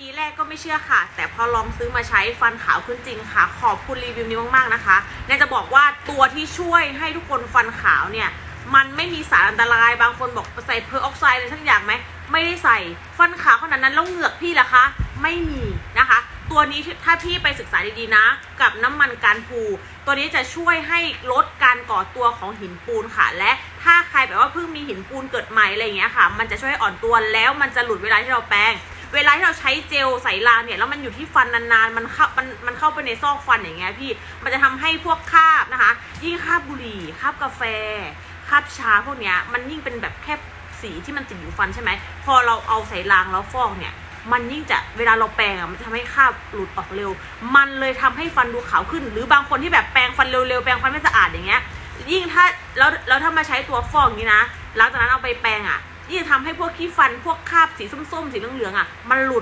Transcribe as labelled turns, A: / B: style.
A: ทีแรกก็ไม่เชื่อค่ะ แต่พอลองซื้อมาใช้ฟันขาวขึ้นจริงค่ะ ขอบคุณรีวิวนี้มากๆนะคะแนนจะบอกว่าตัวที่ช่วยให้ทุกคนฟันขาวเนี่ย มันไม่มีสารอันตรายบางคนบอกใส่เพอร์ออกไซด์อะไรทั้งอย่างไหมไม่ได้ใส่ฟันขาวขนาดนั้นแล้วเหงือกพี่ล่ะคะ ไม่มีนะคะ ตัวนี้ถ้าพี่ไปศึกษาดีๆนะ กับน้ำมันการพูตัวนี้จะช่วยให้ลดการก่อตัวของหินปูนค่ะ และถ้าใครแบบว่าเพิ่งมีหินปูนเกิดใหม่อะไรอย่างเงี้ยค่ะ มันจะช่วยให้อ่อนตัวแล้วมันจะหลุดเวลาที่เราแปรง เวลาที่เราใช้เจลใส่รางเนี่ยแล้วมันอยู่ที่ฟันนานๆ มันเข้ามันมันเข้าไปในซอกฟันอย่างเงี้ยพี่ มันจะทำให้พวกคาบนะคะ ยิ่งคาบบุหรี่คาบกาแฟคาบชาพวกเนี้ยมันยิ่งเป็นแบบแค่สีที่มันติดอยู่ฟันใช่ไหมพอเราเอาใส่รางแล้วฟอกเนี่ยมันยิ่งจะเวลาเราแปรงอะมันจะทำให้คราบหลุดออกเร็ว มันเลยทำให้ฟันดูขาวขึ้น หรือบางคนที่แบบแปรงฟันเร็วๆแปรงฟันไม่สะอาดอย่างเงี้ย ยิ่งถ้าแล้วแล้วถ้ามาใช้ตัวฟอกอย่างนี้นะหลังจากนั้นเอาไปแปรงอะ ที่จะทำให้พวกขี้ฟันพวกคราบสีส้มๆ สีเหลืองๆอะ มันหลุด